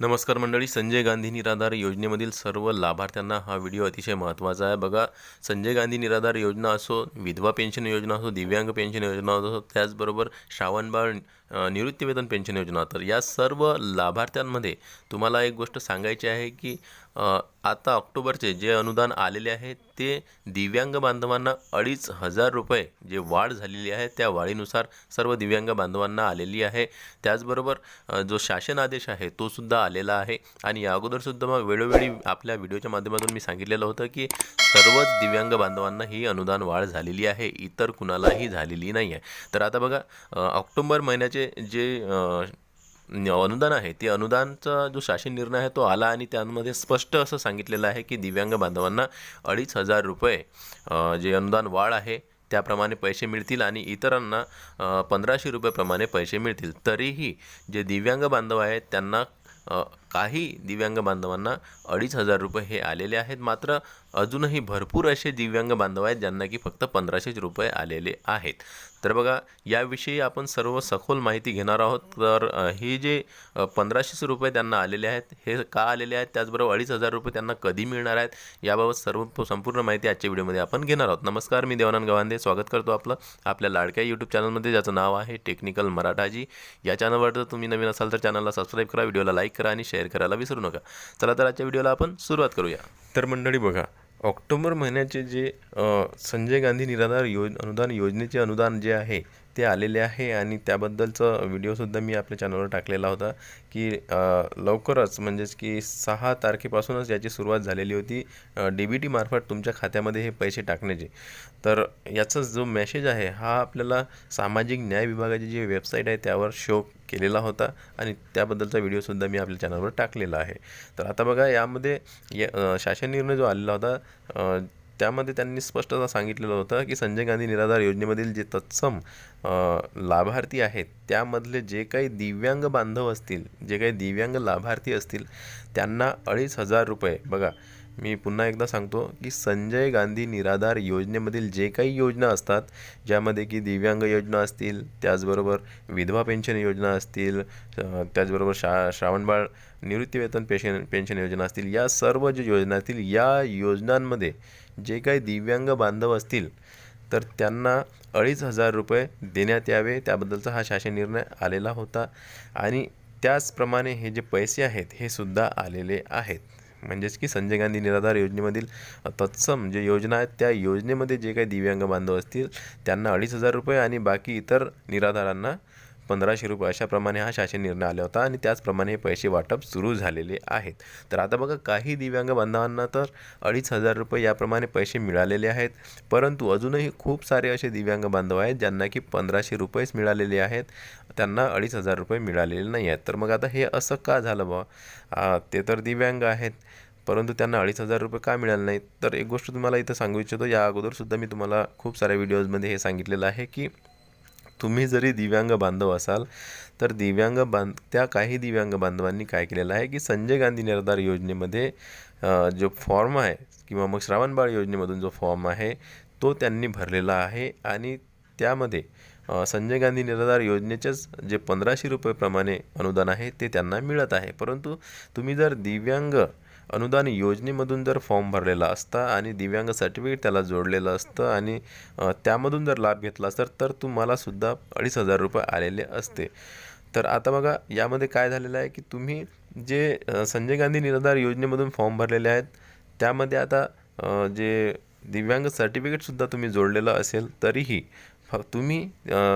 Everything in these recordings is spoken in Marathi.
नमस्कार मंडळी संजय गांधी निराधार योजनेमधील सर्व लाभार्थ्यांना हा व्हिडिओ अतिशय महत्त्वाचा आहे. बघा संजय गांधी निराधार योजना असो विधवा पेन्शन योजना असो दिव्यांग पेन्शन योजना असो त्याचबरोबर श्रावणबाळ निवृत्तीवेतन पेन्शन योजना. तर या सर्व लाभार्थ्यांमध्ये तुम्हाला एक गोष्ट सांगायची आहे की आता ऑक्टोबरचे जे अनुदान आलेले आहे ते दिव्यांग बांधवांना अडीच हजार रुपये जे वाढ झालेली आहे त्या वाढीनुसार सर्व दिव्यांग बांधवांना आलेली आहे. त्याचबरोबर जो शासन आदेश आहे तो सुद्धा आलेला आहे. आणि या अगोदरसुद्धा मग वेळोवेळी आपल्या व्हिडिओच्या माध्यमातून मी सांगितलेलं होतं की सर्वच दिव्यांग बांधवांना ही अनुदान वाढ झालेली आहे. इतर कुणालाही झालेली नाही आहे तर आता बघा ऑक्टोंबर ऑक्टोबर महिन्याचे जे अनुदान आहे ते अनुदानचा जो शासन निर्णय आहे तो आला आणि त्यामध्ये स्पष्ट असं सांगितलेलं आहे की दिव्यांग बांधवांना अडीच हजार रुपये जे अनुदान वाढ आहे त्याप्रमाणे पैसे मिळतील आणि इतरांना पंधराशे रुपयेप्रमाणे पैसे मिळतील. तरीही जे दिव्यांग बांधव आहेत त्यांना काही दिव्यांग बांधवांना अडीच हजार रुपये हे आलेले आहेत. मात्र अजूनही भरपूर असे दिव्यांग बांधव आहेत ज्यांना की फक्त पंधराशेच रुपये आलेले आहेत. तर बघा याविषयी आपण सर्व सखोल माहिती घेणार आहोत. तर हे जे पंधराशेच रुपये त्यांना आलेले आहेत हे का आलेले आहेत? त्याचबरोबर अडीच हजार रुपये त्यांना कधी मिळणार आहेत? याबाबत सर्व संपूर्ण माहिती आजच्या व्हिडिओमध्ये आपण घेणार आहोत. नमस्कार मी देवानंद गवांदे. स्वागत करतो आपलं आपल्या लाडक्या यूट्यूब चॅनलमध्ये ज्याचं नाव आहे टेक्निकल मराठाजी. या चॅनलवर जर तुम्ही नवीन असाल तर चॅनलला सबस्क्राईब करा व्हिडिओला लाईक करा आणि शेअर करायला विसरू नका. चला तर आजच्या व्हिडिओला आपण सुरुवात करूया. तर मंडळी बघा ऑक्टोबर महिन्याचे जे संजय गांधी निराधार योज अनुदान योजनेचे अनुदान जे आहे ते आलेले आहे आणि त्याबद्दलचं व्हिडिओसुद्धा मी आपल्या चॅनलवर टाकलेला होता की लवकरच म्हणजेच की सहा तारखेपासूनच याची सुरुवात झालेली होती डी बी टीमार्फत तुमच्या खात्यामध्ये हे पैसे टाकण्याचे. तर याचा जो मेसेज आहे हा आपल्याला सामाजिक न्याय विभागाची जी वेबसाईट आहे त्यावर शो केलेला होता आणि त्याबद्दलचा व्हिडिओसुद्धा मी आपल्या चॅनलवर टाकलेला आहे. तर आता बघा यामध्ये या शासन निर्णय जो आलेला होता त्यामध्ये त्यांनी स्पष्ट सांगितलेलं होतं की संजय गांधी निराधार योजनेमधील जे तत्सम लाभार्थी आहेत त्यामधले जे काही दिव्यांग बांधव असतील जे काही दिव्यांग लाभार्थी असतील त्यांना अडीच हजार रुपये बघा मी पुन्हा एकदा सांगतो की संजय गांधी निराधार योजनेमधील जे काही योजना असतात ज्यामध्ये की दिव्यांग योजना असतील त्याचबरोबर विधवा पेन्शन योजना असतील त्याचबरोबर शा श्रावणबाळ निवृत्तीवेतन पेशन पेन्शन योजना असतील या सर्व जे योजना असतील या योजनांमध्ये जे काही दिव्यांग बांधव असतील तर त्यांना अडीच हजार रुपये देण्यात यावे. त्याबद्दलचा हा शासन निर्णय आलेला होता आणि त्याचप्रमाणे हे जे पैसे आहेत हे सुद्धा आलेले आहेत. म्हणजेच की संजय गांधी निराधार योजनेमधील तत्सम जे योजना आहेत त्या योजनेमध्ये जे काही दिव्यांग बांधव असतील त्यांना अडीच हजार रुपये आणि बाकी इतर निराधारांना पंधराशे रुपये अशाप्रमाणे हा शासन निर्णय आला होता आणि त्याचप्रमाणे हे पैसे वाटप सुरू झालेले आहेत. तर आता बघा काही दिव्यांग बांधवांना तर अडीच हजार रुपये याप्रमाणे पैसे मिळालेले आहेत. परंतु अजूनही खूप सारे असे दिव्यांग बांधव आहेत ज्यांना की पंधराशे रुपयेच मिळालेले आहेत. त्यांना अडीच हजार रुपये मिळालेले नाही आहेत. तर मग आता हे असं का झालं बा ते तर दिव्यांग आहेत परंतु त्यांना अडीच हजार रुपये का मिळाले नाहीत? तर एक गोष्ट तुम्हाला इथं सांगू इच्छितो या अगोदरसुद्धा मी तुम्हाला खूप साऱ्या व्हिडिओजमध्ये हे सांगितलेलं आहे की तुम्ही जरी दिव्यांग बांधव असाल तर दिव्यांग बांध त्या काही दिव्यांग बांधवांनी काय केलेलं आहे की संजय गांधी निराधार योजनेमध्ये जो फॉर्म आहे किंवा मग श्रावणबाळ योजनेमधून जो फॉर्म आहे तो त्यांनी भरलेला आहे आणि त्यामध्ये संजय गांधी निराधार योजनेचेच जे पंधराशे रुपयेप्रमाणे अनुदान आहे ते त्यांना मिळत आहे. परंतु तुम्ही जर दिव्यांग अनुदान योजनेमधून जर फॉर्म भरलेला असता आणि दिव्यांग सर्टिफिकेट त्याला जोडलेलं असतं आणि त्यामधून जर लाभ घेतला असता तर तुम्हालासुद्धा अडीच हजार रुपये आलेले असते. तर आता बघा यामध्ये काय झालेलं आहे की तुम्ही जे संजय गांधी निराधार योजनेमधून फॉर्म भरलेले आहेत त्यामध्ये आता जे दिव्यांग सर्टिफिकेटसुद्धा तुम्ही जोडलेलं असेल तरीही तुम्ही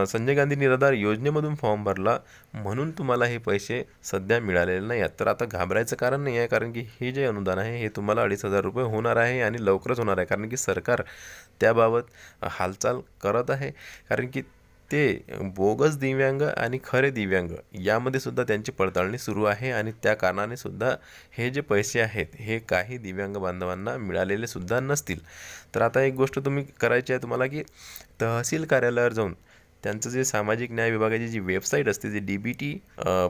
संजय गांधी निराधार योजनेमधून फॉर्म भरला म्हणून तुम्हाला हे पैसे सध्या मिळालेले नाही. आहेत तर आता घाबरायचं कारण नाही आहे कारण की हे जे अनुदान आहे हे तुम्हाला अडीच हजार रुपये होणार आहे आणि लवकरच होणार आहे. कारण की सरकार त्याबाबत हालचाल करत आहे. कारण की ते बोगस दिव्यांग आणि खरे दिव्यांग यामध्ये सुद्धा त्यांची पडताळणी सुरू आहे आणि त्या कारणाने सुद्धा हे जे पैसे आहेत हे काही दिव्यांग बांधवांना मिळालेले सुद्धा नसतील. तर आता एक गोष्ट तुम्ही करायची आहे तुम्हाला की तहसील कार्यालयावर जाऊन त्यांचं जे सामाजिक न्याय विभागाची जी वेबसाईट असते जी डी बी टी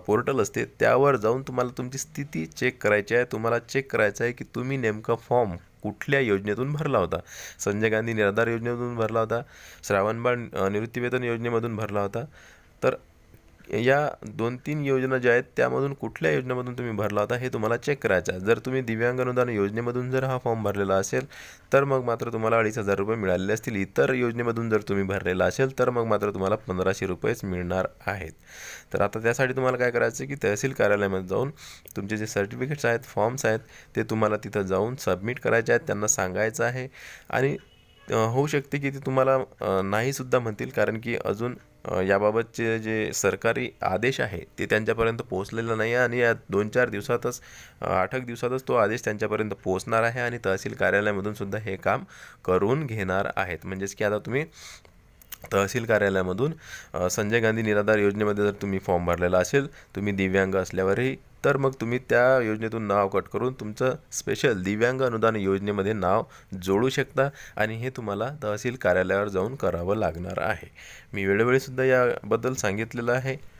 पोर्टल असते त्यावर जाऊन तुम्हाला तुमची स्थिती चेक करायची आहे. तुम्हाला चेक करायचं आहे की तुम्ही नेमका फॉर्म कुठल्या योजनेतून भरला होता? संजय गांधी निराधार योजनेतून भरला होता. श्रावणबाळ निवृत्तीवेतन योजनेमधून भरला होता. तर या दोन तीन योजना ज्या आहेत त्यामधून कुठल्या योजनेमधून तुम्ही भरला होता हे तुम्हाला चेक करायचं आहे. जर तुम्ही दिव्यांग अनुदान योजनेमधून जर हा फॉर्म भरलेला असेल तर मग मात्र तुम्हाला अडीच हजार रुपये मिळालेले असतील. इतर योजनेमधून जर तुम्ही भरलेला असेल तर मग मात्र तुम्हाला पंधराशे रुपयेच मिळणार आहेत. तर आता त्यासाठी तुम्हाला काय करायचं आहे की तहसील कार्यालयामध्ये जाऊन तुमचे जे सर्टिफिकेट्स आहेत फॉर्म्स आहेत ते तुम्हाला तिथं जाऊन सबमिट करायचे आहेत त्यांना सांगायचं आहे. आणि होऊ शकते की ते तुम्हाला नाहीसुद्धा म्हणतील कारण की अजून याबाबतचे जे सरकारी आदेश आहे ते त्यांच्यापर्यंत पोहोचलेलं नाही आहे आणि या दोन चार दिवसातच आठ एक दिवसातच तो आदेश त्यांच्यापर्यंत पोहोचणार आहे आणि तहसील कार्यालयामधून सुद्धा हे काम करून घेणार आहेत. म्हणजेच की आता तुम्ही तहसील कार्यालयामधून संजय गांधी निराधार योजनेमध्ये जर तुम्ही फॉर्म भरलेला असेल तुम्ही दिव्यांग असल्यावरही तर मग तुम्ही त्या योजनेतून नाव कट करून तुमचं स्पेशल दिव्यांग अनुदान योजनेमध्ये नाव जोडू शकता आणि हे तुम्हाला तहसील कार्यालयावर जाऊन करावं लागणार आहे. मी वेळोवेळीसुद्धा याबद्दल सांगितलेलं आहे.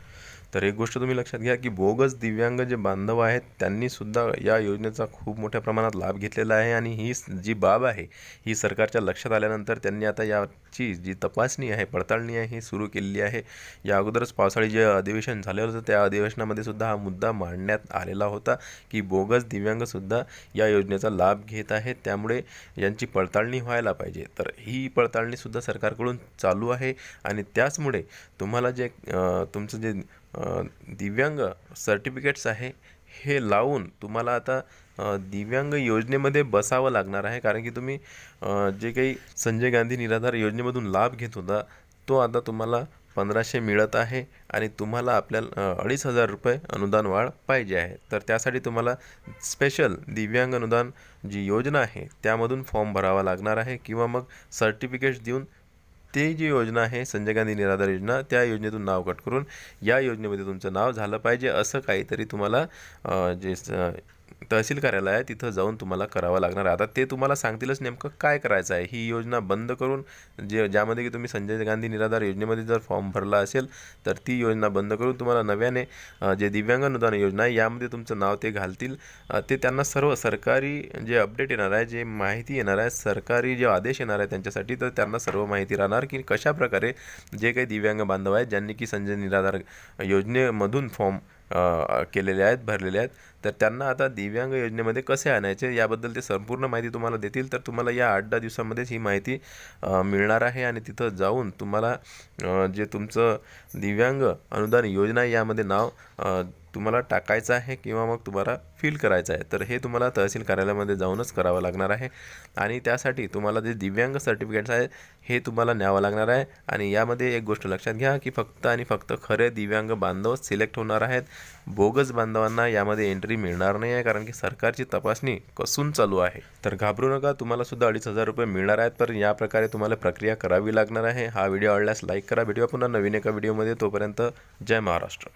तर एक गोष्ट तुम्ही लक्षात घ्या की बोगस दिव्यांग जे बांधव आहेत त्यांनीसुद्धा या योजनेचा खूप मोठ्या प्रमाणात लाभ घेतलेला आहे आणि ही जी बाब आहे ही सरकारच्या लक्षात आल्यानंतर त्यांनी आता याची जी तपासणी आहे पडताळणी आहे ही सुरू केलेली आहे. या अगोदरच पावसाळी जे अधिवेशन झालेलं होतं त्या अधिवेशनामध्ये सुद्धा हा मुद्दा मांडण्यात आलेला होता की बोगस दिव्यांगसुद्धा या योजनेचा लाभ घेत आहेत त्यामुळे यांची पडताळणी व्हायला पाहिजे. तर ही पडताळणीसुद्धा सरकारकडून चालू आहे आणि त्याचमुळे तुम्हाला जे तुमचं जे दिव्यांग सर्टिफिकेट्स आहे हे लावून तुम्हाला आता दिव्यांग योजनेमध्ये बसावं लागणार आहे. कारण की तुम्ही जे काही संजय गांधी निराधार योजनेमधून लाभ घेत होता तो आता तुम्हाला पंधराशे मिळत आहे आणि तुम्हाला आपल्याला अडीच हजार रुपये अनुदान वाढ पाहिजे आहे. तर त्यासाठी तुम्हाला स्पेशल दिव्यांग अनुदान जी योजना आहे त्यामधून फॉर्म भरावा लागणार आहे किंवा मग सर्टिफिकेट्स देऊन ते जी योजना आहे संजय गांधी निराधार योजना त्या योजनेतून नाव कट करून या योजनेमध्ये तुमचं नाव झालं पाहिजे असं काहीतरी तुम्हाला जे तहसील कार्यालय आहे तिथं जाऊन तुम्हाला करावं लागणार आहे. आता ते तुम्हाला सांगतीलच नेमकं काय करायचं आहे. ही योजना बंद करून जे ज्यामध्ये की तुम्ही संजय गांधी निराधार योजनेमध्ये जर फॉर्म भरला असेल तर ती योजना बंद करून तुम्हाला नव्याने जे दिव्यांग अनुदान योजना आहे यामध्ये तुमचं नाव ते घालतील. ते त्यांना सर्व सरकारी जे अपडेट येणार आहे जे माहिती येणार आहे सरकारी जे आदेश येणार आहे त्यांच्यासाठी तर त्यांना सर्व माहिती राहणार की कशा प्रकारे जे काही दिव्यांग बांधव आहेत ज्यांनी की संजय निराधार योजनेमधून फॉर्म केलेले आहेत भरलेले आहेत तर त्यांना आता दिव्यांग योजनेमध्ये कसे आणायचे याबद्दल ते संपूर्ण माहिती तुम्हाला देतील. तर तुम्हाला या आठ दहा दिवसामध्येच ही माहिती मिळणार आहे आणि तिथं जाऊन तुम्हाला जे तुमचं दिव्यांग अनुदान योजना आहे यामध्ये नाव तुम्हाला टाकायचं आहे किंवा मग तुम्हाला फील करायचं आहे. तर हे तुम्हाला तहसील कार्यालयामध्ये जाऊनच करावं लागणार आहे. आणि त्यासाठी तुम्हाला जे दिव्यांग सर्टिफिकेट्स आहे हे तुम्हाला न्यावं लागणार आहे. आणि यामध्ये एक गोष्ट लक्षात घ्या की फक्त आणि फक्त खरे दिव्यांग बांधव सिलेक्ट होणार आहेत. बोगस बांधवांना यामध्ये एंट्री मिळणार नाही आहे कारण की सरकारची तपासणी कसून चालू आहे? तर घाबरू नका तुम्हाला सुद्धा अडीच हजार रुपये मिळणार आहेत तर या प्रकारे तुम्हाला प्रक्रिया करावी लागणार आहे. हा व्हिडिओ आवडल्यास लाईक करा. भेटूया पुन्हा नवीन एका व्हिडिओमध्ये. तोपर्यंत जय महाराष्ट्र.